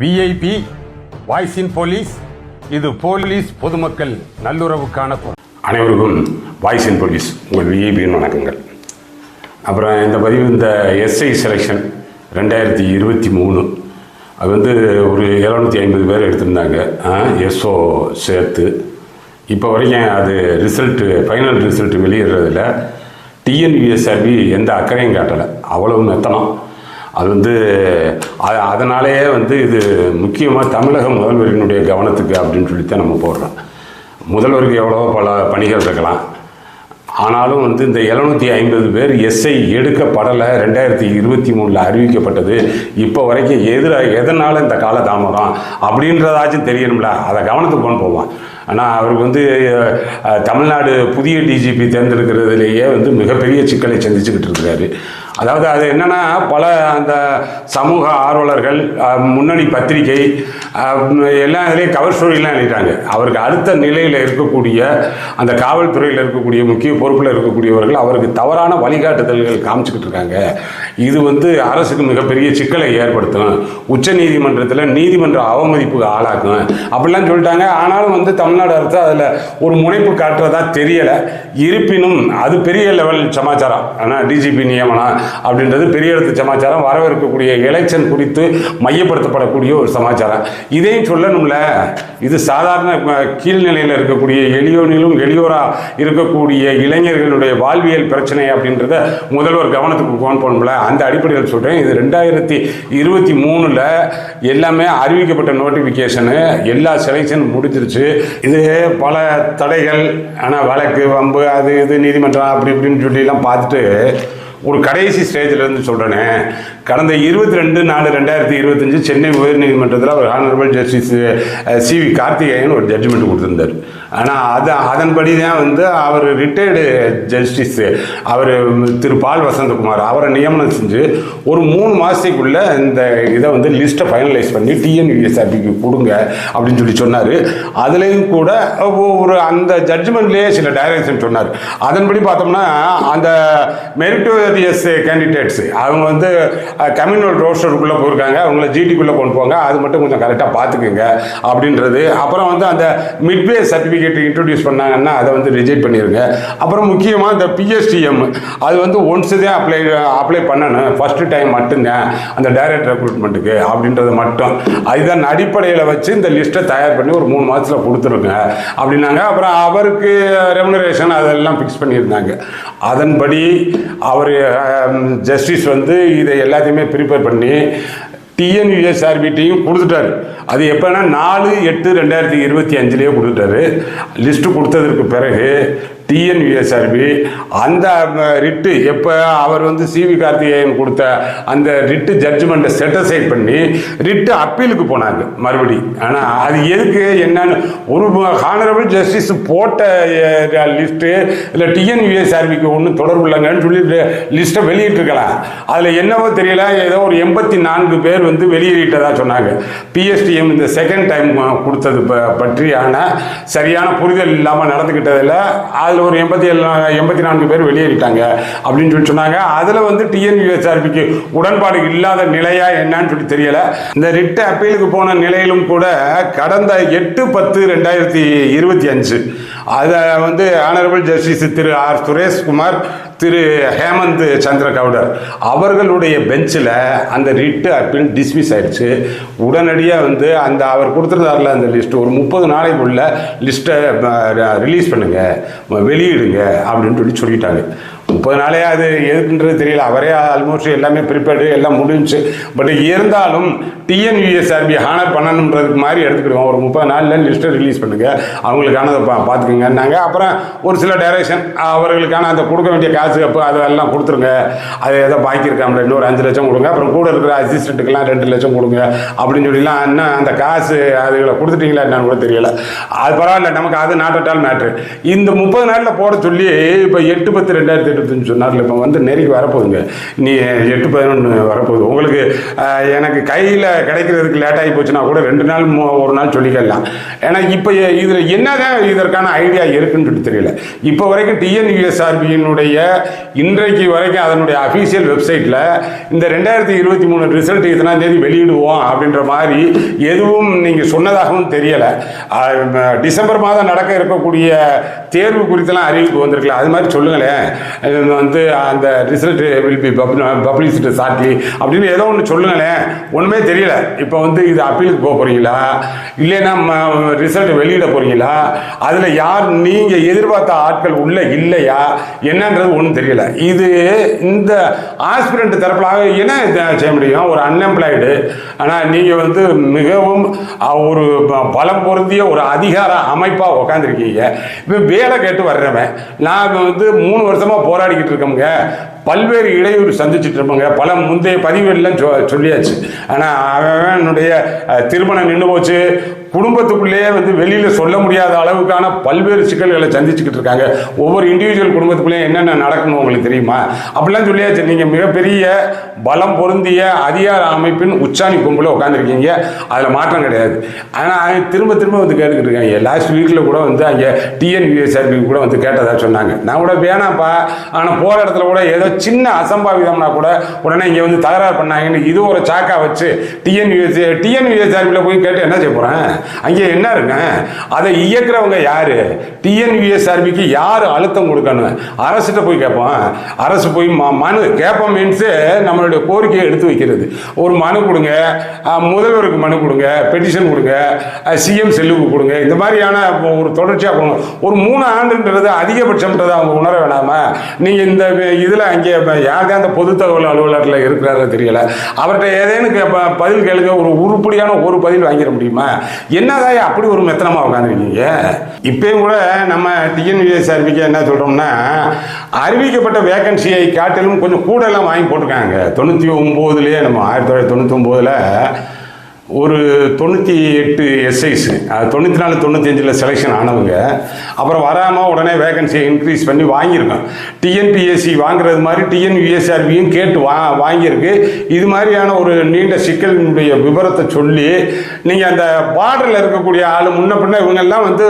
VIP voice in police இது police பொதுமக்கள் நல்லுறவுக்கான அனைவருக்கும் வாய்ஸ் இன் போலீஸ் உங்கள் விஐபியின் வணக்கங்கள். அப்புறம் இந்த பதிவு இந்த எஸ்ஐ செலெக்ஷன் ரெண்டாயிரத்தி இருபத்தி மூணு. அது வந்து ஒரு எழுநூற்றி ஐம்பது பேர் எடுத்திருந்தாங்க. எஸ்ஓ சேர்த்து. இப்போ வரைக்கும் அது ரிசல்ட்டு ஃபைனல் ரிசல்ட் வெளியிடுறதில் டிஎன்விஎஸ்ஆர்பி எந்த அக்கறையும் காட்டலை. அவ்வளவு மெத்தனம். அது வந்து அதனாலேயே வந்து இது முக்கியமாக தமிழக முதல்வரினுடைய கவனத்துக்கு அப்படின்னு சொல்லித்தான் நம்ம போடுறோம். முதல்வருக்கு எவ்வளோ பல பணிகள் இருக்கலாம். ஆனாலும் வந்து இந்த எழுநூற்றி ஐம்பது பேர் எஸ்ஐ எடுக்கப்படலை ரெண்டாயிரத்தி இருபத்தி மூணில் அறிவிக்கப்பட்டது. இப்போ வரைக்கும் எதிராக எதனால் இந்த காலதாமதம் அப்படின்றதாச்சும் தெரியணும்ல. அதை கவனத்துக்கு கொண்டு போவான் ஆனால் அவருக்கு வந்து தமிழ்நாடு புதிய டிஜிபி தேர்ந்தெடுக்கிறதுலேயே வந்து மிகப்பெரிய சிக்கலை சந்திச்சுக்கிட்டு இருக்கிறாரு. அதாவது அது என்னென்னா பல அந்த சமூக ஆர்வலர்கள் முன்னணி பத்திரிகை எல்லா எல்லாம் இதுலேயும் கவர் ஸ்டோரிலாம் எழுதிட்டாங்க. அவருக்கு அடுத்த நிலையில் இருக்கக்கூடிய அந்த காவல்துறையில் இருக்கக்கூடிய முக்கிய பொறுப்பில் இருக்கக்கூடியவர்கள் அவருக்கு தவறான வழிகாட்டுதல்கள் காமிச்சிக்கிட்டு இருக்காங்க. இது வந்து அரசுக்கு மிகப்பெரிய சிக்கலை ஏற்படுத்தும். உச்ச நீதிமன்றத்தில் நீதிமன்ற அவமதிப்புக்கு ஆளாக்கும். அப்படிலாம் சொல்லிட்டாங்க. ஆனாலும் வந்து தமிழ் தமிழ்நாடு அரசு அதில் ஒரு முனைப்பு காட்டுறதா தெரியலை. இருப்பினும் அது பெரிய லெவல் சமாச்சாரம். ஆனால் டிஜிபி நியமனம் அப்படின்றது பெரிய இடத்து சமாச்சாரம். வரவிருக்கக்கூடிய எலெக்ஷன் குறித்து மையப்படுத்தப்படக்கூடிய ஒரு சமாச்சாரம். இதையும் சொல்லணும்ல. இது சாதாரண கீழ்நிலையில் இருக்கக்கூடிய எளியோனிலும் எளியோராக இருக்கக்கூடிய இளைஞர்களுடைய வாழ்வியல் பிரச்சனை அப்படின்றத முதல்வர் கவனத்துக்கு ஃபோன் போகணும்ல அந்த அடிப்படையில் சொல்கிறேன் இது ரெண்டாயிரத்தி இருபத்தி மூணில் எல்லாமே அறிவிக்கப்பட்ட நோட்டிஃபிகேஷனு எல்லா செலெக்ஷன் முடிஞ்சிருச்சு. இது பல தடைகள் ஆனால் வழக்கு வம்பு அது இது நீதிமன்றம் அப்படி இப்படின்னு சொல்லிலாம் பார்த்துட்டு ஒரு கடைசி ஸ்டேஜில் இருந்து சொல்கிறேனே கடந்த இருபத்தி ரெண்டு நாலு ரெண்டாயிரத்தி இருபத்தஞ்சு சென்னை உயர்நீதிமன்றத்தில் அவர் honourable justice C V Karthikeyan ஒரு ஜட்ஜ்மெண்ட் கொடுத்துருந்தார். ஆனால் அது அதன்படி தான் வந்து அவர் ரிட்டையர்டு ஜஸ்டிஸ் அவர் திரு பால் வசந்தகுமார் அவரை நியமனம் செஞ்சு ஒரு மூணு மாதத்துக்குள்ளே இந்த இதை வந்து லிஸ்ட்டை ஃபைனலைஸ் பண்ணி டிஎன்யூஎஸ்ஆர்பிக்கு கொடுங்க அப்படின்னு சொல்லி சொன்னார். அதுலேயும் கூட ஒரு அந்த ஜட்ஜ்மெண்ட்லேயே சில டைரக்ஷன் சொன்னார். அதன்படி பார்த்தோம்னா அந்த மெரிட்டோரியஸ் கேண்டிடேட்ஸ் அவங்க வந்து கம்யூனல் ரோஸ்டருக்குள்ளே போயிருக்காங்க. அவங்கள ஜிடிக்குள்ளே கொண்டு போங்க. அது மட்டும் கொஞ்சம் கரெக்டாக பார்த்துக்குங்க அப்படின்றது. அப்புறம் வந்து அந்த மிட்வே சர்டிஃபிகேட் இன்ட்ரடியூஸ் பண்ணாங்கன்னா அதை வந்து ரிஜெக்ட் பண்ணிடுங்க அப்புறம் முக்கியமாக இந்த பிஎஸ்டிஎம் அது வந்து ஒன்ஸ் தான் அப்ளை அப்ளை பண்ணணும். ஃபஸ்ட்டு டைம் மட்டும்தான் அந்த டைரக்ட் ரெக்ரூட்மெண்ட்டுக்கு அப்படின்றது மட்டும். அதுதான் அடிப்படையில் வச்சு இந்த லிஸ்ட்டை தயார் பண்ணி ஒரு மூணு மாதத்தில் கொடுத்துருங்க அப்படின்னாங்க. அப்புறம் அவருக்கு ரெமுனரேஷன் அதெல்லாம் ஃபிக்ஸ் பண்ணியிருந்தாங்க. அதன்படி அவர் ஜஸ்டிஸ் வந்து இதை எல்லாத்தையும் ப்ரிப்பேர் பண்ணி டிஎன்யூஎஸ்ஆர்பிட்டையும் கொடுத்துட்டாரு. அது எப்போனா நாலு எட்டு ரெண்டாயிரத்தி இருபத்தி அஞ்சுலேயே கொடுத்துட்டாரு. லிஸ்ட்டு கொடுத்ததற்கு பிறகு டிஎன்விஎஸ்ஆர்பி அந்த ரிட்டு எப்போ அவர் வந்து சிவி கார்த்திகேயன் கொடுத்த அந்த ரிட்டு ஜட்ஜ்மெண்ட்டை செட்டசைட் பண்ணி ரிட்டு அப்பீலுக்கு போனாங்க மறுபடி. ஆனால் அது எதுக்கு என்னன்னு ஒரு ஹானரபிள் ஜஸ்டிஸ் போட்ட லிஸ்ட்டு இல்லை டிஎன்விஎஸ்ஆர்பிக்கு ஒன்றும் தொடர்பு இல்லைங்கன்னு சொல்லி லிஸ்ட்டை வெளியிட்டிருக்கலாம். அதில் என்னவோ தெரியல ஏதோ ஒரு எண்பத்தி நான்கு பேர் வந்து வெளியிட்டதாக சொன்னாங்க. பிஎஸ்டிஎம் இந்த செகண்ட் டைம் கொடுத்தது ப- பற்றியான சரியான புரிதல் இல்லாமல் நடந்துக்கிட்டதில் அது அதில் ஒரு எண்பத்தி ஏழு எண்பத்தி நான்கு பேர் வெளியேறிட்டாங்க அப்படின்னு சொல்லி சொன்னாங்க. அதில் வந்து டிஎன்யூஎஸ்ஆர்பிக்கு உடன்பாடு இல்லாத நிலையா என்னன்னு சொல்லி தெரியல. இந்த ரிட் அப்பீலுக்கு போன நிலையிலும் கூட கடந்த எட்டு பத்து ரெண்டாயிரத்தி இருபத்தி அஞ்சு அதை வந்து honourable justice Thiru R Sureshkumar Thiru Hemant Chandra Gowdar அவர்களுடைய பெஞ்சில் அந்த ரிட்டு அப்பீல் டிஸ்மிஸ் ஆயிடுச்சு. உடனடியாக வந்து அந்த அவர் கொடுத்துருந்தார்ல அந்த லிஸ்ட் ஒரு முப்பது நாளைக்குள்ள லிஸ்ட்டை ரிலீஸ் பண்ணுங்க. வெளியிடுங்க அப்படின்னு சொல்லி சொல்லிட்டாங்க முப்பது நாளே அது எதுக்குன்றது தெரியல. அவரே ஆல்மோஸ்ட் எல்லாமே ப்ரிப்பேர்டு எல்லாம் முடிஞ்சுச்சு பட் இருந்தாலும் டிஎன்யூஎஸ்ஆர்பி ஹானர் பண்ணணுன்றதுக்கு மாதிரி எடுத்துக்கிடுவோம். ஒரு முப்பது நாளில் லிஸ்ட்டை ரிலீஸ் பண்ணுங்கள் அவங்களுக்கானதை பா பார்த்துக்குங்கன்னாங்க. அப்புறம் ஒரு சில டைரக்ஷன் அவர்களுக்கான அந்த கொடுக்க வேண்டிய காசு அப்போ அதெல்லாம் கொடுத்துருங்க. அது எதோ பாக்கி இருக்காமல இன்னொரு அஞ்சு லட்சம் கொடுங்க. அப்புறம் கூட இருக்கிற அசிஸ்டண்ட்டுக்கெல்லாம் ரெண்டு லட்சம் கொடுங்க. அப்படின்னு சொல்லிலாம் என்ன அந்த காசு அதுகளை கொடுத்துட்டீங்களா என்னன்னு கூட தெரியல. அது பரவாயில்ல நமக்கு அது நாட் அட் ஆல் மேட்ரு இந்த முப்பது நாளில் போட சொல்லி இப்போ எட்டு பத்து ரெண்டாயிரத்தி எடுத்துன்னு சொன்னார்ல இப்போ வந்து நெருங்கி வரப்போகுதுங்க. நீ எட்டு பதினொன்று வரப்போகுது. உங்களுக்கு எனக்கு கையில் கிடைக்கிறதுக்கு லேட் ஆகி போச்சுன்னா கூட ரெண்டு நாள் மூ- ஒரு நாள் சொல்லிக்கலாம். ஏன்னா இப்போ இதில் என்னதான் இதற்கான ஐடியா இருக்குன்னு சொல்லி தெரியல. இப்போ வரைக்கும் டிஎன்யூஎஸ்ஆர்பியினுடைய இன்றைக்கு வரைக்கும் அதனுடைய அஃபீஷியல் வெப்சைட்டில் இந்த ரெண்டாயிரத்தி இருபத்தி மூணு ரிசல்ட் இத்தனாம் தேதி வெளியிடுவோம் அப்படின்ற மாதிரி எதுவும் நீங்கள் சொன்னதாகவும் தெரியலை. டிசம்பர் மாதம் நடக்க இருக்கக்கூடிய தேர்வு குறித்தெல்லாம் அறிவிப்பு வந்திருக்கல. அது மாதிரி சொல்லுங்களேன். வந்து அந்த result will be publicity sadly அப்படின்னு ஏதோ ஒன்று சொல்லுங்களேன் ஒன்றுமே தெரியல. இப்போ வந்து இது அப்பீலுக்கு போக போகிறீங்களா இல்லைன்னா ரிசல்ட் வெளியிட போகிறீங்களா அதில் யார் நீங்கள் எதிர்பார்த்த ஆட்கள் உள்ளே இல்லையா? என்னன்றது ஒன்றும் தெரியல. இது இந்த ஆஸ்பிரண்ட் தரப்பிலாக என்ன செய்ய முடியும்? ஒரு அன்எம்ப்ளாய்டு ஆனால் நீங்கள் வந்து மிகவும் ஒரு ப- பலம் பொருந்திய ஒரு அதிகார அமைப்பாக உட்காந்துருக்கீங்க இப்போ வேலை கேட்டு வர்றவன் நான் வந்து மூணு வருஷமாக போராடிக்கிட்டு இருக்கோமுங்க. பல்வேறு இடையூறு சந்திச்சுட்டு இருப்போங்க பல முந்தைய பதிவுகள்லாம் சொல்லியாச்சு. ஆனால் அவனுடைய திருமணம் நின்று போச்சு. குடும்பத்துக்குள்ளேயே வந்து வெளியில் சொல்ல முடியாத அளவுக்கான பல்வேறு சிக்கல்களை சந்திச்சுக்கிட்டு இருக்காங்க. ஒவ்வொரு இண்டிவிஜுவல் குடும்பத்துக்குள்ளேயும் என்னென்ன நடக்கணும் உங்களுக்கு தெரியுமா? அப்படிலாம் சொல்லியாச்சு. நீங்கள் மிகப்பெரிய பலம் பொருந்திய அதிகார அமைப்பின் உச்சாணி கும்பலில் உட்காந்துருக்கீங்க அதில் மாற்றம் கிடையாது. ஆனால் திரும்ப திரும்ப வந்து கேட்டுக்கிட்டு இருக்காங்க. லாஸ்ட் வீக்கில் கூட வந்து அங்கே டிஎன்பிஎஸ்ஆர்பி கூட வந்து கேட்டதா சொன்னாங்க. நான் கூட வேணாம்ப்பா. ஆனால் போகிற இடத்துல கூட ஏதோ சின்ன அசம்பாவிதம்னா கூட உடனே இங்கே வந்து தகராறு பண்ணாங்கன்னு இது ஒரு சாக்கா வச்சு டிஎன்யூஎஸ் டிஎன்யூஎஸ்ஆர்பியில் போய் கேட்டு என்ன செய்ய போகிறேன் அங்கே என்ன இருக்கு அதை இயக்குறவங்க யாரு? டிஎன்யூஎஸ்ஆர்பிக்கு யார் அழுத்தம் கொடுக்கணும்? அரசுகிட்ட போய் கேட்போம். அரசு போய் ம- மனு கேட்போம் மீன்ஸு நம்மளுடைய கோரிக்கையை எடுத்து வைக்கிறது. ஒரு மனு கொடுங்க முதல்வருக்கு மனு கொடுங்க பெட்டிஷன் கொடுங்க சிஎம் செல்லுக்கு கொடுங்க. இந்த மாதிரியான ஒரு தொடர்ச்சியாக கொடுங்க ஒரு மூணு ஆண்டுன்றது அதிகபட்சம்ன்றதை அவங்க உணர வேணாமா நீங்கள் இந்த இதில் அங்கே யார் அந்த பொது தகவல் அலுவலரில் இருக்கிறாரோ தெரியல. அவர்கிட்ட ஏதேனும் பதில் கேளுங்க. ஒரு உருப்படியான ஒரு பதில் வாங்கிட முடியுமா? என்னதான் அப்படி ஒரு மெத்தனமாக உட்காந்துருக்கீங்க இப்பயும் கூட நம்ம டிஎன்விஎஸ்ஆர்பிக்கு என்ன சொல்கிறோம்னா அறிவிக்கப்பட்ட வேகன்சியை காட்டிலும் கொஞ்சம் கூட எல்லாம் வாங்கி போட்டிருக்காங்க. தொண்ணூற்றி ஒம்போதுலேயே நம்ம ஆயிரத்தி தொள்ளாயிரத்தி தொண்ணூற்றி ஒம்போதில் ஒரு தொண்ணூற்றி எட்டு எஸ்ஐஸ் தொண்ணூற்றி நாலு தொண்ணூத்தஞ்சில் செலெக்ஷன் ஆனவங்க அப்புறம் வராமல் உடனே வேகன்சியை இன்க்ரீஸ் பண்ணி வாங்கியிருக்கோம் டிஎன்பிஎஸ்சி வாங்குறது மாதிரி டிஎன்யூஎஸ்ஆர்பியும் கேட்டு வா வாங்கியிருக்கு. இது மாதிரியான ஒரு நீண்ட சிக்கலினுடைய விவரத்தை சொல்லி நீங்கள் அந்த பார்டரில் இருக்கக்கூடிய ஆள் முன்ன பின்ன இவங்கெல்லாம் வந்து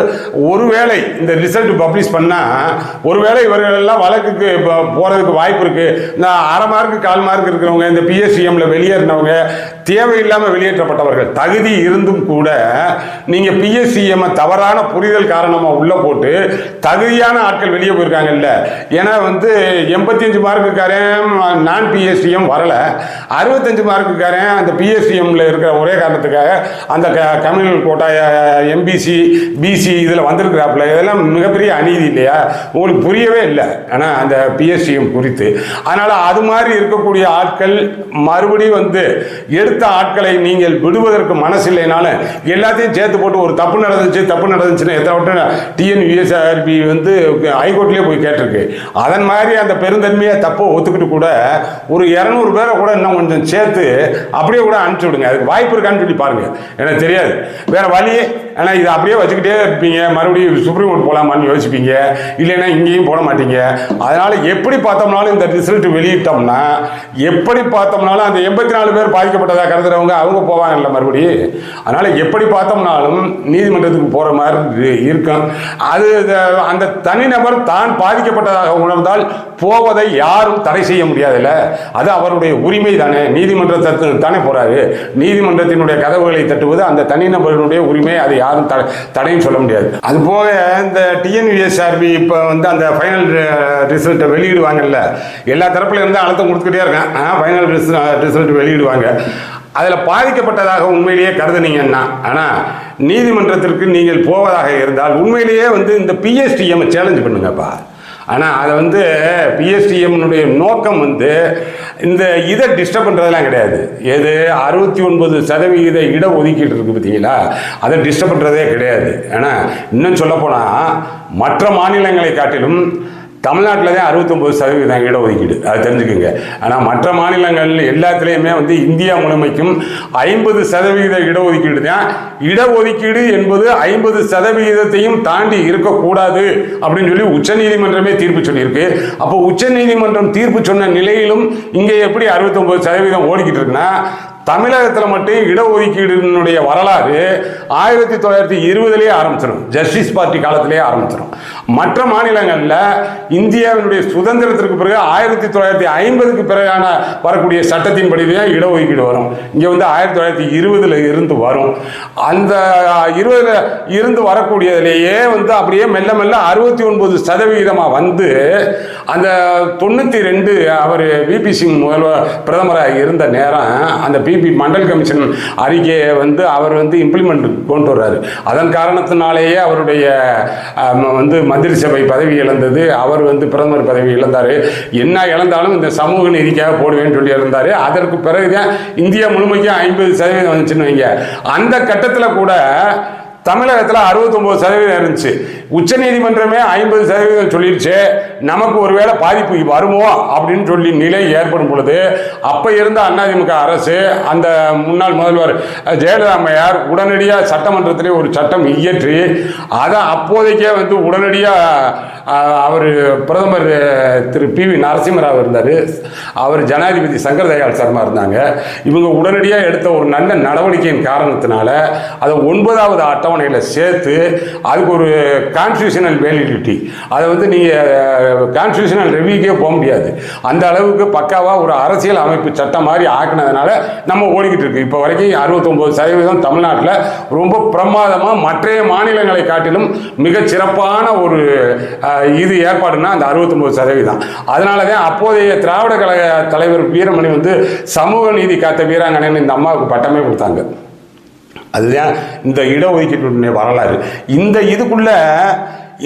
ஒருவேளை இந்த ரிசல்ட் பப்ளிஷ் பண்ணால் ஒருவேளை இவர்களெல்லாம் வழக்குக்கு இப்போ போகிறதுக்கு வாய்ப்பு இருக்குது இந்த அரை மார்க்கு கால் மார்க் இருக்கிறவங்க இந்த பிஎஸ்சிஎம்மில் வெளியேறினவங்க தேவையில்லாமல் வெளியேற்றப்பட்டவர்கள் தகுதி இருந்தும் கூட நீங்கள் பிஎஸ்சிஎம் தவறான புரிதல் காரணமாக உள்ளே போட்டு தகுதியான ஆட்கள் வெளியே போயிருக்காங்கல்ல ஏன்னா வந்து எண்பத்தஞ்சு மார்க்குக்காரன் நான் பிஎஸ்சிஎம் வரல. அறுபத்தஞ்சு மார்க்குக்காரன் அந்த பிஎஸ்சிஎம்ல இருக்கிற ஒரே காரணத்துக்காக அந்த க கம்யூனல் கோட்டா எம்பிசி பிசி இதில் வந்திருக்கிறாப்புல. இதெல்லாம் மிகப்பெரிய அநீதி இல்லையா? உங்களுக்கு புரியவே இல்லை. ஆனால் அந்த பிஎஸ்சிஎம் குறித்து. அதனால் அது மாதிரி இருக்கக்கூடிய ஆட்கள் மறுபடியும் வந்து எடுத்த ஆட்களை நீங்கள் விடுவதற்கு மனசு இல்லைனாலும் எல்லாத்தையும் சேர்த்து போட்டு ஒரு தப்பு நடந்துச்சு தப்பு நடந்துச்சுன்னு எத்தனை வட்டம் டிஎன்யூஎஸ்ஆர்பி வந்து ஹைகோர்ட்லேயே போய் கேட்டிருக்கு. அதன் மாதிரி அந்த பெருந்தன்மையை தப்பை ஒத்துக்கிட்டு கூட ஒரு இரநூறு பேரை கூட இன்னும் கொஞ்சம் சேர்த்து அப்படியே கூட அனுப்பிச்சி விடுங்க. அதுக்கு வாய்ப்பு இருக்கான்னு சொல்லி பாருங்க. எனக்கு தெரியாது. வேற வழி ஏன்னா இதை அப்படியே வச்சுக்கிட்டே இருப்பீங்க. மறுபடியும் சுப்ரீம் கோர்ட் போகலாமான்னு யோசிப்பீங்க. இல்லைன்னா இங்கேயும் போட மாட்டீங்க. அதனால் எப்படி பார்த்தோம்னாலும் இந்த ரிசல்ட் வெளியிட்டோம்னா எப்படி பார்த்தோம்னாலும் அந்த எண்பத்தி நாலு பேர் பாதிக்கப்பட்டதாக கருதுறவங்க அவங்க போவாங்கல்ல. மறுபடியும் அதனால் எப்படி பார்த்தோம்னாலும் நீதிமன்றத்துக்கு போகிற மாதிரி இருக்கும். அது அந்த தனிநபர் தான் பாதிக்கப்பட்டதாக உணர்ந்தால் போவதை யாரும் தடை செய்ய முடியாதுல்ல. அது அவருடைய உரிமை தானே. நீதிமன்றத்தை தானே போகிறாரு நீதிமன்றத்தினுடைய கதவுகளை தட்டுவது அந்த தனிநபர்களுடைய உரிமை. அதை யாரும் தடை தடையும் சொல்ல முடியாது. அது போக இந்த டிஎன்விஎஸ்ஆர்பி இப்போ வந்து அந்த ஃபைனல் ரிசல்ட்டை வெளியிடுவாங்கல்ல. எல்லா தரப்புல இருந்து அழுத்தம் கொடுத்துக்கிட்டே இருக்கேன். ஃபைனல் ரிசல்ட் வெளியிடுவாங்க. அதில் பாதிக்கப்பட்டதாக உண்மையிலேயே கருதுனீங்கன்னா ஆனால் நீதிமன்றத்திற்கு நீங்கள் போவதாக இருந்தால் உண்மையிலேயே வந்து இந்த பிஎஸ்டிஎம் சேலஞ்ச் பண்ணுங்கப்பா. ஆனால் அதை வந்து பிஎஸ்டிஎம்னுடைய நோக்கம் வந்து இந்த இதை டிஸ்டர்ப் பண்ணுறதெல்லாம் கிடையாது. எது? அறுபத்தி ஒன்பது சதவிகித இட ஒதுக்கீடு இருக்குது பார்த்தீங்களா? அதை டிஸ்டர்ப் பண்ணுறதே கிடையாது. ஏன்னா இன்னும் சொல்லப்போனால் மற்ற மாநிலங்களை காட்டிலும் தமிழ்நாட்டில் தான் அறுபத்தொம்பது சதவீதம் இடஒதுக்கீடு. அது தெரிஞ்சுக்குங்க. ஆனால் மற்ற மாநிலங்கள் எல்லாத்துலேயுமே வந்து இந்தியா முழுமைக்கும் ஐம்பது சதவிகித இடஒதுக்கீடு தான். இடஒதுக்கீடு என்பது ஐம்பது சதவிகிதத்தையும் தாண்டி இருக்கக்கூடாது அப்படின்னு சொல்லி உச்சநீதிமன்றமே தீர்ப்பு சொல்லியிருக்கு. அப்போ உச்சநீதிமன்றம் தீர்ப்பு சொன்ன நிலையிலும் இங்கே எப்படி அறுபத்தொம்பது சதவீதம் ஓடிக்கிட்டு இருக்குன்னா தமிழகத்தில் மட்டும் இடஒதுக்கீடுனுடைய வரலாறு ஆயிரத்தி தொள்ளாயிரத்தி இருபதுலேயே ஆரம்பிச்சிடும் ஜஸ்டிஸ் பார்ட்டி காலத்திலேயே ஆரம்பிச்சிடும் மற்ற மாநிலங்களில் இந்தியாவினுடைய சுதந்திரத்திற்கு பிறகு ஆயிரத்தி தொள்ளாயிரத்தி ஐம்பதுக்கு பிறகான வரக்கூடிய சட்டத்தின்படி தான் இடஒதுக்கீடு வரும். இங்கே வந்து ஆயிரத்தி தொள்ளாயிரத்தி இருபதுல இருந்து வரும். அந்த இருபதில் இருந்து வரக்கூடியதுலேயே வந்து அப்படியே மெல்ல மெல்ல அறுபத்தி ஒன்பது சதவிகிதமாக வந்து அந்த தொண்ணூற்றி ரெண்டு அவர் விபி சிங் முதல்வர் பிரதமராக இருந்த நேரம் அந்த பி டிடிபி மண்டல் கமிஷன் அறிக்கையை வந்து அவர் வந்து இம்ப்ளிமெண்ட் கொண்டு வர்றாரு. அதன் காரணத்தினாலேயே அவருடைய வந்து மந்திரி சபை பதவி இழந்தது. அவர் வந்து பிரதமர் பதவி இழந்தார். என்ன இழந்தாலும் இந்த சமூக நீதிக்காக போடுவேன்னு சொல்லி இருந்தார். அதற்கு பிறகுதான் இந்தியா முழுமைக்கும் ஐம்பது சதவீதம் வந்துச்சுன்னு வைங்க. அந்த கட்டத்தில் கூட தமிழகத்தில் 69% சதவீதம் இருந்துச்சு. உச்சநீதிமன்றமே ஐம்பது சதவீதம் சொல்லிடுச்சு நமக்கு ஒருவேளை பாதிப்பு வருமோ அப்படின்னு சொல்லி நிலை ஏற்படும் பொழுது அப்போ இருந்த அதிமுக அரசு அந்த முன்னாள் முதல்வர் ஜெயலலாமையார் உடனடியாக சட்டமன்றத்திலே ஒரு சட்டம் இயற்றி அதை அப்போதைக்கே வந்து உடனடியாக அவர் பிரதமர் திரு பி வி நரசிம்மராவ் இருந்தார். அவர் ஜனாதிபதி சங்கர் தயாள் சர்மா இருந்தாங்க. இவங்க உடனடியாக எடுத்த ஒரு நல்ல நடவடிக்கையின் காரணத்தினால அதை ஒன்பதாவது அட்டவணையில் சேர்த்து அதுக்கு ஒரு கான்ஸ்டியூஷனல் வேலிடிட்டி அதை வந்து நீங்கள் கான்ஸ்டியூஷனல் ரிவியூக்கே போக முடியாது. அந்த அளவுக்கு பக்காவாக ஒரு அரசியல் அமைப்பு சட்டம் மாதிரி ஆக்கினதுனால நம்ம ஓடிக்கிட்டு இருக்கு. இப்போ வரைக்கும் அறுபத்தொம்போது சதவீதம் தமிழ்நாட்டில் ரொம்ப பிரமாதமாக மற்றைய மாநிலங்களை காட்டிலும் மிக சிறப்பான ஒரு இது ஏற்பாடுனா அந்த அறுபத்தொம்போது சதவீதம். அதனால தான் அப்போதைய திராவிட கழக தலைவர் வீரமணி வந்து சமூக நீதி காத்த வீராங்கனைன்னு இந்த அம்மாவுக்கு பட்டமே கொடுத்தாங்க. அதுதான் இந்த இடஒதுக்கீட்டுடைய வரலாறு. இந்த இதுக்குள்ள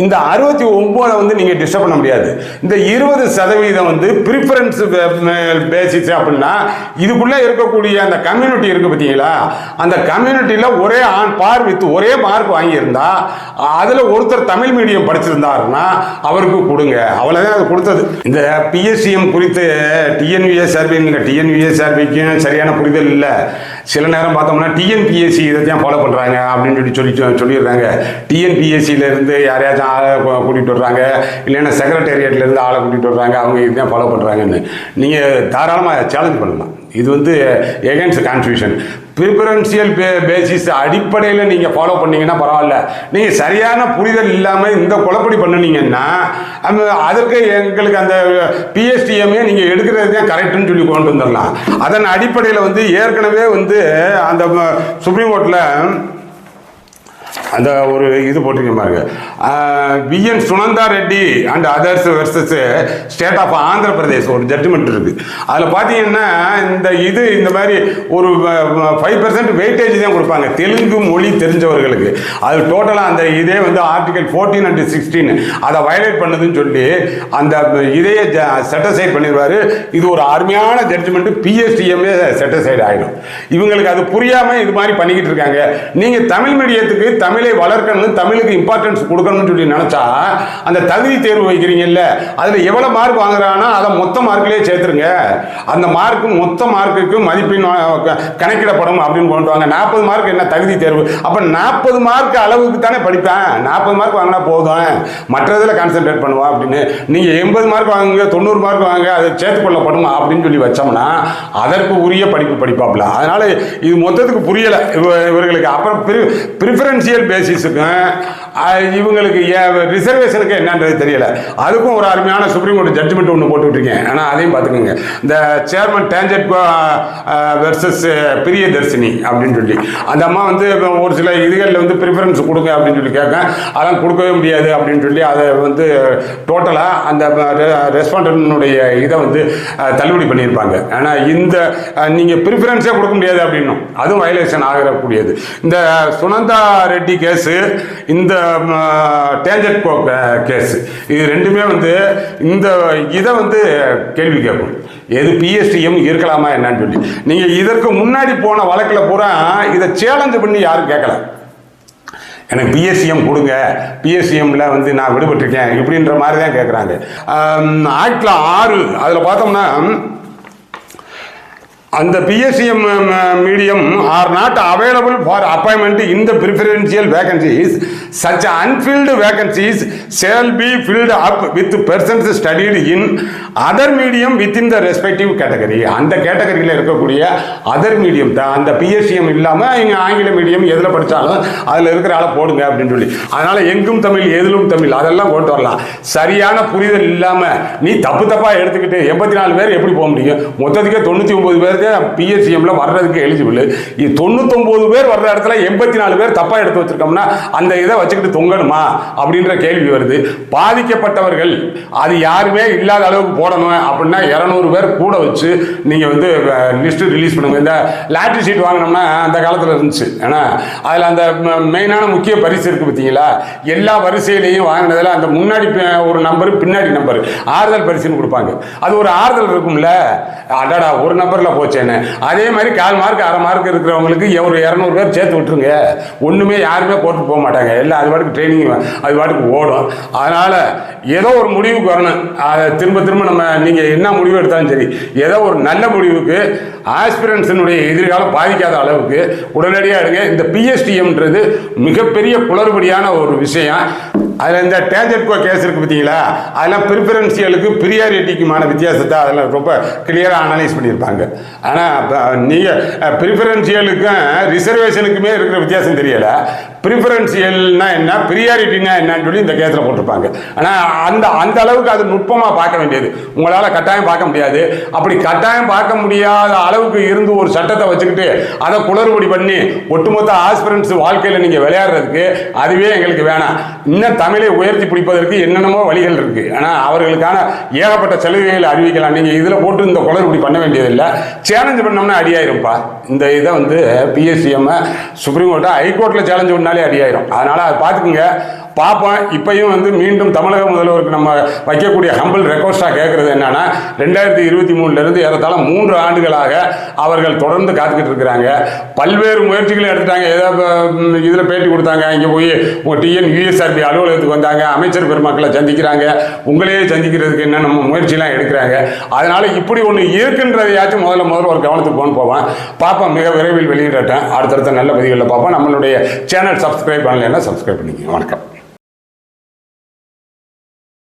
இந்த அறுபத்தி ஒம்போதை வந்து நீங்கள் டிஸ்டர்ப் பண்ண முடியாது. இந்த இருபது சதவீதம் வந்து ப்ரிஃபரன்ஸ் பேசிஸ் அப்படின்னா இதுக்குள்ளே இருக்கக்கூடிய அந்த கம்யூனிட்டி இருக்குது பார்த்தீங்களா? அந்த கம்யூனிட்டியில் ஒரே ஆண் பார் வித் ஒரே மார்க் வாங்கியிருந்தா அதில் ஒருத்தர் தமிழ் மீடியம் படிச்சிருந்தாருன்னா அவருக்கு கொடுங்க. அவ்வளோதான் அது கொடுத்தது. இந்த பிஎஸ்சிஎம் குறித்து டிஎன்விஎஸ் சர்வே இல்லை டிஎன்விஎஸ் சர்வேக்கும் சரியான புரிதல் இல்லை. சில நேரம் பார்த்தோம்னா டிஎன்பிஎஸ்சி இதை தான் ஃபாலோ பண்ணுறாங்க அப்படின்னு சொல்லி சொல்லி சொல்லிடுறாங்க. டிஎன்பிஎஸ்சியிலேருந்து யாரையாச்சும் ஆளை கூட்டிகிட்டு வர்றாங்க. இல்லைன்னா செக்ரட்டேரியட்லேருந்து ஆளை கூட்டிகிட்டு வர்றாங்க. அவங்க இதுதான் ஃபாலோ பண்ணுறாங்கன்னு நீங்கள் தாராளமாக சேலஞ்ச் பண்ணலாம். இது வந்து against constitution preferential pay basis அடிப்படையில் நீங்கள் ஃபாலோ பண்ணீங்கன்னா பரவாயில்ல. நீங்கள் சரியான புரிதல் இல்லாமல் இந்த குழப்படி பண்ணுனீங்கன்னா அந்த அதற்கு எங்களுக்கு அந்த பிஎஸ்டிஎம்ஏ நீங்கள் எடுக்கிறது தான் கரெக்டுன்னு சொல்லி கொண்டு வந்துடலாம். அதன் அடிப்படையில் வந்து ஏற்கனவே வந்து அந்த சுப்ரீம் கோர்ட்டில் அந்த ஒரு இது போட்டிருக்க பாருங்க. VN Sunanda Reddy and others versus state of Andhra Pradesh ஒரு ஜட்ஜ்மெண்ட் இருக்கு. அதில் பார்த்தீங்கன்னா இந்த இது இந்த மாதிரி ஒரு ஃபைவ் பர்சன்ட் வெயிட்டேஜ் தான் கொடுப்பாங்க. தெலுங்கு மொழி தெரிஞ்சவர்களுக்கு. அது டோட்டலாக அந்த இதே வந்து ஆர்டிகல் ஃபோர்டீன் அண்ட் சிக்ஸ்டீன் அதை வயலேட் பண்ணுதுன்னு சொல்லி அந்த இதையே செட்டசைட் பண்ணிடுவாரு. இது ஒரு அருமையான ஜட்ஜ்மெண்ட் பிஎஸ்டிஎம்ஏ செட்டசைட் ஆகிடும் இவங்களுக்கு அது புரியாமல் இது மாதிரி பண்ணிக்கிட்டு இருக்காங்க. நீங்கள் தமிழ் மீடியத்துக்கு தமிழ் வளர்க்கணும் தமிழுக்கு இம்பார்ட்டன்ஸ் கொடுக்கணும்னு சொல்லி நினச்சா அந்த தகுதி தேர்வு வைக்கிறீங்கல்ல அதில் எவ்வளோ மார்க் வாங்குறானா அதை மொத்த மார்க்லேயே சேர்த்துருங்க. அந்த மார்க்கு மொத்த மார்க்குக்கு மதிப்பெண் கணக்கிடப்படும் அப்படின்னு கொண்டு வாங்க நாற்பது மார்க் என்ன தகுதி தேர்வு? அப்போ நாற்பது மார்க் அளவுக்கு தானே படிப்பேன். நாற்பது மார்க் வாங்கினா போதும். மற்றதில் கான்சென்ட்ரேட் பண்ணுவான் அப்படின்னு. நீங்கள் எண்பது மார்க் வாங்குங்க தொண்ணூறு மார்க் வாங்க அதை சேர்த்துக்கொள்ளப்படும் அப்படின்னு சொல்லி வச்சோம்னா அதற்கு உரிய படிப்பு படிப்பாப்புல. அதனால இது மொத்தத்துக்கு புரியலை. இவர்களுக்கு. அப்புறம் ப்ரிஃபரன்சியல் பேசிஸுக்கும் இவங்களுக்கு ரிசர்வேஷனுக்கு என்னன்றது தெரியல. அதுக்கும் ஒரு அருமையான சுப்ரீம் கோர்ட் ஜட்ஜ்மெண்ட் ஒன்று போட்டுட்ருக்கேன் ஆனால் அதையும் பார்த்துக்கோங்க. இந்த சேர்மன் டேஞ்சட் வெர்சஸ் பிரியதர்ஷினி அப்படின்னு சொல்லி. அந்த அம்மா வந்து ஒரு சில இதுகளில் வந்து ப்ரிஃபரன்ஸ் கொடுங்க அப்படின்னு சொல்லி கேட்க அதெல்லாம் கொடுக்கவே முடியாது அப்படின்னு சொல்லி அதை வந்து டோட்டலாக அந்த uh, ரெஸ்பாண்டனுடைய இதை வந்து uh, தள்ளுபடி பண்ணியிருப்பாங்க. ஆனால் இந்த uh, நீங்கள் ப்ரிஃபரன்ஸே கொடுக்க முடியாது அப்படின்னும். அதுவும் வயலேஷன் ஆகக்கூடியது. இந்த சுனந்தா ரெட்டி கேஸு இந்த டேஞ்சட் கோ கேஸு. இது ரெண்டுமே வந்து இந்த இதை வந்து கேள்வி கேட்கும். எது பிஎஸ்டிஎம் இருக்கலாமா என்னன்னு சொல்லி. நீங்கள் இதற்கு முன்னாடி போன வழக்கில் பூரா இதை சேலஞ்சு பண்ணி யாரும் கேட்கல. எனக்கு பிஎஸ்சிஎம் கொடுங்க. பிஎஸ்சிஎம்ல வந்து நான் விடுபட்டிருக்கேன். இப்படின்ற மாதிரி தான் கேட்குறாங்க. ஆக்டில் ஆறு அதில் பார்த்தோம்னா அந்த PSTM medium are not available for appointment in the preferential vacancies such unfilled vacancies shall be filled up with persons studied in other medium within the respective category அந்த கேட்டகரியில் இருக்கக்கூடிய அதர் மீடியம் தான். அந்த பிஎஸ்சிஎம் இல்லாமல் இங்கே ஆங்கில medium எதில் படித்தாலும் அதில் இருக்கிற ஆளை போடுங்க அப்படின்னு சொல்லி. அதனால் எங்கும் தமிழ் எதிலும் தமிழ் அதெல்லாம் கொண்டு வரலாம். சரியான புரிதல் இல்லாமல் நீ தப்பு தப்பாக எடுத்துக்கிட்டு எண்பத்தி நாலு பேர் எப்படி போக முடியும்? மொத்தத்துக்கே தொண்ணூற்றி ஒம்பது பேருக்கு பிஎஸ்சிஎம்ல வர்றதுக்கு எலிஜிபிள் இது தொண்ணூத்தொம்பது பேர் வர்ற இடத்துல எண்பத்தி நாலு பேர் தப்பாக எடுத்து வச்சிருக்கோம்னா அந்த இதை வச்சுக்கிட்டு தொங்கணுமா? அப்படின்ற கேள்வி வருது. பாதிக்கப்பட்டவர்கள் அது யாருமே இல்லாத அளவுக்கு போடணும் அப்படின்னா இரநூறு பேர் கூட வச்சு நீங்கள் வந்து லிஸ்ட் ரிலீஸ் பண்ணுங்க. இந்த லாட்ரி சீட் வாங்கினோம்னா அந்த காலத்தில் இருந்துச்சு. ஏன்னா அதில் அந்த மெயினான முக்கிய பரிசு இருக்கு பார்த்தீங்களா எல்லா வரிசையிலையும் வாங்கினதில் அந்த முன்னாடி ஒரு நம்பர் பின்னாடி நம்பர் ஆறுதல் பரிசுன்னு கொடுப்பாங்க. அது ஒரு ஆறுதல் இருக்கும்ல? அடடா ஒரு நம்பரில் போச்சேன்னு. அதே மாதிரி கால் மார்க் அரை மார்க் இருக்கிறவங்களுக்கு ஒரு இரநூறு பேர் சேர்த்து விட்டுருங்க. ஒன்றுமே யாருமே போட்டு போக மாட்டாங்க. எல்லாம் அது பாட்டுக்கு ட்ரைனிங் அது பாட்டுக்கு ஓடும். அதனால் ஏதோ ஒரு முடிவுக்கு வரணும். அதை திரும்ப திரும்ப நம்ம நீங்கள் என்ன முடிவு எடுத்தாலும் சரி ஏதோ ஒரு நல்ல முடிவுக்கு ஆஸ்பிரன்ஸினுடைய எதிர்காலம் பாதிக்காத அளவுக்கு உடனடியாக எடுங்க. இந்த பிஎஸ்டிஎம்ன்றது மிகப்பெரிய குளறுபடியான ஒரு விஷயம். அதில் இந்த டேஞ்சட்கோ கேஸ் இருக்குது பார்த்தீங்களா அதெல்லாம் ப்ரிஃபரன்சியலுக்கு ப்ரியாரிட்டிக்குமான வித்தியாசத்தை அதில் ரொம்ப கிளியராக அனலைஸ் பண்ணியிருப்பாங்க. ஆனால் நீங்கள் ப்ரிஃபரன்சியலுக்கும் ரிசர்வேஷனுக்குமே இருக்கிற வித்தியாசம் தெரியலை. ப்ரிஃபரன்சியல்னா என்ன ப்ரியாரிட்டினா என்னன்னு சொல்லி இந்த கேஸில் போட்டிருப்பாங்க. ஆனால் அந்த அந்த அளவுக்கு அது நுட்பமாக பார்க்க வேண்டியது. உங்களால் கட்டாயம் பார்க்க முடியாது. அப்படி கட்டாயம் பார்க்க முடியாத அளவுக்கு இருந்து ஒரு சட்டத்தை வச்சுக்கிட்டு அதை குளறுபடி பண்ணி ஒட்டுமொத்த ஆஸ்பிரன்ஸ் வாழ்க்கையில் நீங்கள் விளையாடுறதுக்கு அதுவே எங்களுக்கு வேணாம். இன்னும் தமிழை உயர்த்தி பிடிப்பதற்கு என்னென்னமோ வழிகள் இருக்குது ஆனால் அவர்களுக்கான ஏகப்பட்ட சலுகைகளை அறிவிக்கலாம். நீங்கள் இதில் போட்டு இந்த குளறுபடி பண்ண வேண்டியதில்லை. சேலஞ்ச் பண்ணோம்னா அடியாயிரும்ப்பா. இந்த இதை வந்து பிஎஸ்சிஎம் சுப்ரீம் கோர்ட்டை ஹைகோர்ட்டில் சேலஞ்ச் பண்ணாலே அடியாயிரும் அதனால் அதை பார்த்துக்குங்க. பார்ப்போம் இப்பையும் வந்து மீண்டும் தமிழக முதல்வருக்கு நம்ம வைக்கக்கூடிய ஹம்பிள் ரெக்வஸ்டாக கேட்குறது என்னென்னா ரெண்டாயிரத்தி இருபத்தி மூணுலேருந்து ஏறத்தாழ மூன்று ஆண்டுகளாக அவர்கள் தொடர்ந்து காத்துக்கிட்டு இருக்கிறாங்க. பல்வேறு முயற்சிகளை எடுத்துட்டாங்க. ஏதோ இதில் பேட்டி கொடுத்தாங்க. இங்கே போய் டிஎன் யூஎஸ்ஆர்பி அலுவலகத்துக்கு வந்தாங்க. அமைச்சர் பெருமக்களை சந்திக்கிறாங்க. உங்களையே சந்திக்கிறதுக்கு என்ன நம்ம முயற்சிலாம் எடுக்கிறாங்க. அதனால் இப்படி ஒன்று இருக்குன்றதையாச்சும் முதல்ல முதல்ல ஒரு கவனத்துக்கு கொண்டு போவேன். பார்ப்போம் மிக விரைவில் வெளியிடட்டேன் அடுத்தடுத்த நல்ல பதிவுகளில் பார்ப்போம் நம்மளுடைய சேனல் சப்ஸ்கிரைப் பண்ணலைன்னா சப்ஸ்கிரைப் பண்ணிக்கோங்க. வணக்கம்.